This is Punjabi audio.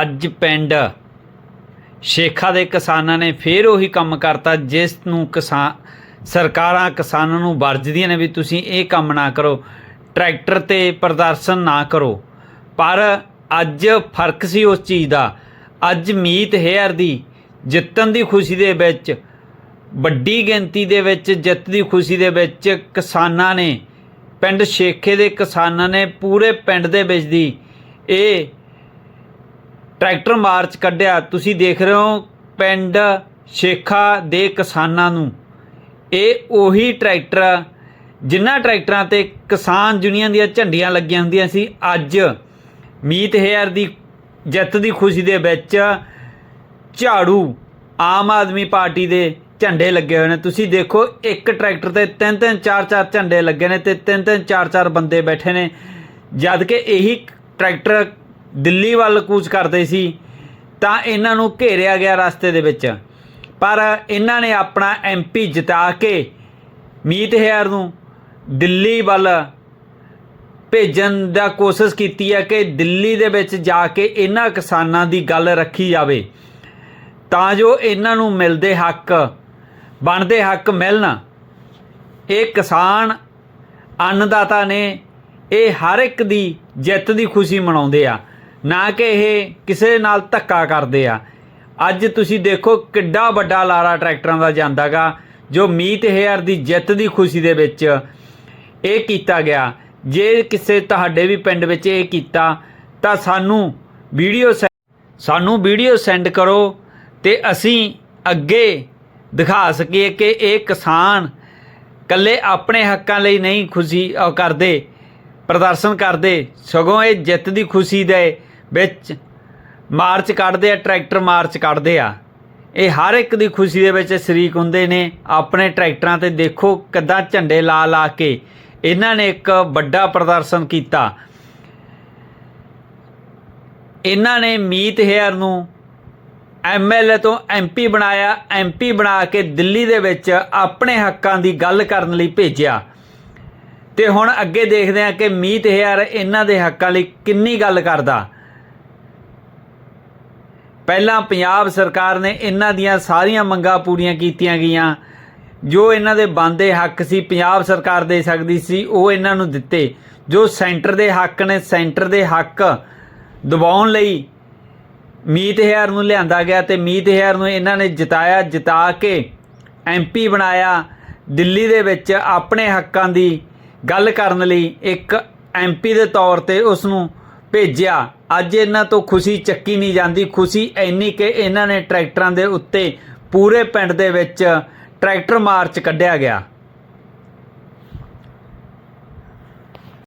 ਅੱਜ ਪਿੰਡ ਸ਼ੇਖਾ ਦੇ ਕਿਸਾਨਾਂ ਨੇ ਫੇਰ ਉਹੀ ਕੰਮ ਕਰਤਾ, ਜਿਸ ਨੂੰ ਕਿਸਾਨ ਸਰਕਾਰਾਂ ਕਿਸਾਨਾਂ ਨੂੰ ਵਰਜਦੀਆਂ ਨੇ ਵੀ ਤੁਸੀਂ ਇਹ ਕੰਮ ਨਾ ਕਰੋ, ਟਰੈਕਟਰ ਤੇ ਪ੍ਰਦਰਸ਼ਨ ਨਾ ਕਰੋ। ਪਰ ਅੱਜ ਫ਼ਰਕ ਸੀ ਉਸ ਚੀਜ਼ ਦਾ। ਅੱਜ ਮੀਤ ਹੇਅਰ ਦੀ, ਜਿੱਤਣ ਦੀ ਖੁਸ਼ੀ ਦੇ ਵਿੱਚ, ਵੱਡੀ ਗਿਣਤੀ ਦੇ ਵਿੱਚ, ਜਿੱਤ ਦੀ ਖੁਸ਼ੀ ਦੇ ਵਿੱਚ ਕਿਸਾਨਾਂ ਨੇ, ਪਿੰਡ ਸ਼ੇਖੇ ਦੇ ਕਿਸਾਨਾਂ ਨੇ ਪੂਰੇ ਪਿੰਡ ਦੇ ਵਿੱਚ ਦੀ ਇਹ ਟਰੈਕਟਰ ਮਾਰਚ ਕੱਢਿਆ। ਤੁਸੀਂ ਦੇਖ ਰਹੇ ਹੋ ਪਿੰਡ ਸ਼ੇਖਾ ਦੇ ਕਿਸਾਨਾਂ ਨੂੰ। ਇਹ ਉਹੀ ਟਰੈਕਟਰ ਜਿਨ੍ਹਾਂ ਟਰੈਕਟਰਾਂ ਤੇ ਕਿਸਾਨ ਯੂਨੀਅਨ ਦੀਆਂ ਝੰਡੀਆਂ ਲੱਗੀਆਂ ਹੁੰਦੀਆਂ ਸੀ। ਅੱਜ ਮੀਤ ਹੇਅਰ ਦੀ ਜਿੱਤ ਦੀ ਖੁਸ਼ੀ ਦੇ ਵਿੱਚ ਝਾੜੂ ਆਮ ਆਦਮੀ ਪਾਰਟੀ ਦੇ ਝੰਡੇ ਲੱਗੇ ਹੋਏ ਨੇ। ਤੁਸੀਂ ਦੇਖੋ, ਇੱਕ ਟਰੈਕਟਰ ਤੇ ਤਿੰਨ ਤਿੰਨ ਚਾਰ ਚਾਰ ਝੰਡੇ ਲੱਗੇ ਨੇ ਤੇ ਤਿੰਨ ਤਿੰਨ ਚਾਰ ਚਾਰ ਬੰਦੇ ਬੈਠੇ ਨੇ। ਜਦ ਕਿ ਇਹੀ ਟਰੈਕਟਰ ਦਿੱਲੀ ਵੱਲ ਕੂਚ ਕਰਦੇ ਸੀ, ਤਾਂ ਇਹਨਾਂ ਨੂੰ ਘੇਰਿਆ ਗਿਆ ਰਸਤੇ ਦੇ ਵਿੱਚ। ਪਰ ਇਹਨਾਂ ਨੇ ਆਪਣਾ ਐਮਪੀ ਜਿਤਾ ਕੇ ਮੀਤ ਹੇਅਰ ਨੂੰ ਦਿੱਲੀ ਵੱਲ ਭੇਜਣ ਦਾ ਕੋਸ਼ਿਸ਼ ਕੀਤੀ ਹੈ ਕਿ ਦਿੱਲੀ ਦੇ ਵਿੱਚ ਜਾ ਕੇ ਇਹਨਾਂ ਕਿਸਾਨਾਂ ਦੀ ਗੱਲ ਰੱਖੀ ਜਾਵੇ। ਤਾਂ ਜੋ ਇਹਨਾਂ ਨੂੰ ਮਿਲਦੇ ਹੱਕ, ਬਣਦੇ ਹੱਕ ਮਿਲਣ। ਇਹ ਕਿਸਾਨ ਅੰਨਦਾਤਾ ਨੇ ਇਹ ਹਰ ਇੱਕ ਦੀ ਜਿੱਤ ਦੀ ਖੁਸ਼ੀ ਮਨਾਉਂਦੇ ਆ। ਨਾ ਕਿ ਇਹ ਕਿਸੇ ਨਾਲ ਧੱਕਾ ਕਰਦੇ ਆ। ਅੱਜ ਤੁਸੀਂ ਦੇਖੋ ਕਿੱਡਾ ਵੱਡਾ ਲਾਰਾ ਟਰੈਕਟਰਾਂ ਦਾ ਜਾਂਦਾਗਾ, ਜੋ ਮੀਤ ਹੇਅਰ ਦੀ ਜਿੱਤ ਦੀ ਖੁਸ਼ੀ ਦੇ ਵਿੱਚ ਇਹ ਕੀਤਾ ਗਿਆ। ਜੇ ਕਿਸੇ ਤੁਹਾਡੇ ਵੀ ਪਿੰਡ ਵਿੱਚ ਇਹ ਕੀਤਾ, ਤਾਂ ਸਾਨੂੰ ਵੀਡੀਓ ਸੈ- ਸਾਨੂੰ ਵੀਡੀਓ ਸੈਂਡ ਕਰੋ ਤੇ ਅਸੀਂ ਅੱਗੇ ਦਿਖਾ ਸਕੀਏ ਕਿ ਇਹ ਕਿਸਾਨ ਕੱਲੇ ਆਪਣੇ ਹੱਕਾਂ ਲਈ ਨਹੀਂ ਖੁਸ਼ੀ ਕਰਦੇ, ਪ੍ਰਦਰਸ਼ਨ ਕਰਦੇ, ਸਗੋਂ ਇਹ ਜਿੱਤ ਦੀ ਖੁਸ਼ੀ ਦੇ ਵਿੱਚ ਮਾਰਚ ਕੱਢਦੇ ਆ, ਟਰੈਕਟਰ ਮਾਰਚ ਕੱਢਦੇ ਆ। ਇਹ ਹਰ ਇੱਕ ਦੀ ਖੁਸ਼ੀ ਦੇ ਵਿੱਚ ਸ਼ਰੀਕ ਹੁੰਦੇ ਨੇ। ਆਪਣੇ ਟਰੈਕਟਰਾਂ ਤੇ ਦੇਖੋ ਕਿੱਦਾਂ ਝੰਡੇ ਲਾ ਲਾ ਕੇ ਇਹਨਾਂ ਨੇ ਇੱਕ ਵੱਡਾ ਪ੍ਰਦਰਸ਼ਨ ਕੀਤਾ। ਇਹਨਾਂ ਨੇ ਮੀਤ ਹੇਅਰ ਨੂੰ ਐਮਐਲਏ ਤੋਂ ਐਮਪੀ ਬਣਾਇਆ। ਐਮਪੀ ਬਣਾ ਕੇ ਦਿੱਲੀ ਦੇ ਵਿੱਚ ਆਪਣੇ ਹੱਕਾਂ ਦੀ ਗੱਲ ਕਰਨ ਲਈ ਭੇਜਿਆ। ਤੇ ਹੁਣ ਅੱਗੇ ਦੇਖਦੇ ਹਾਂ ਕਿ ਮੀਤ ਹੇਅਰ ਇਹਨਾਂ ਦੇ ਹੱਕਾਂ ਲਈ ਕਿੰਨੀ ਗੱਲ ਕਰਦਾ। ਪਹਿਲਾਂ ਪੰਜਾਬ ਸਰਕਾਰ ਨੇ ਇਹਨਾਂ ਦੀਆਂ ਸਾਰੀਆਂ ਮੰਗਾਂ ਪੂਰੀਆਂ ਕੀਤੀਆਂ ਗਈਆਂ। ਜੋ ਇਹਨਾਂ ਦੇ ਬੰਦੇ ਹੱਕ ਸੀ, ਪੰਜਾਬ ਸਰਕਾਰ ਦੇ ਸਕਦੀ ਸੀ, ਉਹ ਇਹਨਾਂ ਨੂੰ ਦਿੱਤੇ। ਜੋ ਸੈਂਟਰ ਦੇ ਹੱਕ ਨੇ, ਸੈਂਟਰ ਦੇ ਹੱਕ ਦਬਾਉਣ ਲਈ ਮੀਤ ਹੇਅਰ ਨੂੰ ਲਿਆਂਦਾ ਗਿਆ ਤੇ ਮੀਤ ਹੇਅਰ ਨੂੰ ਇਹਨਾਂ ਨੇ ਜਿਤਾਇਆ, ਜਿਤਾ ਕੇ ਐਮਪੀ ਬਣਾਇਆ। ਦਿੱਲੀ ਦੇ ਵਿੱਚ ਆਪਣੇ ਹੱਕਾਂ ਦੀ ਗੱਲ ਕਰਨ ਲਈ ਇੱਕ ਐਮਪੀ ਦੇ ਤੌਰ ਤੇ ਉਸ ਨੂੰ ਭੇਜਿਆ। ਅੱਜ ਇਹਨਾਂ ਤੋਂ ਖੁਸ਼ੀ ਚੱਕੀ ਨਹੀਂ ਜਾਂਦੀ। ਖੁਸ਼ੀ ਇੰਨੀ ਕਿ ਇਹਨਾਂ ਨੇ ਟਰੈਕਟਰਾਂ ਦੇ ਉੱਤੇ ਪੂਰੇ ਪਿੰਡ ਦੇ ਵਿੱਚ ਟਰੈਕਟਰ ਮਾਰਚ ਕੱਢਿਆ ਗਿਆ।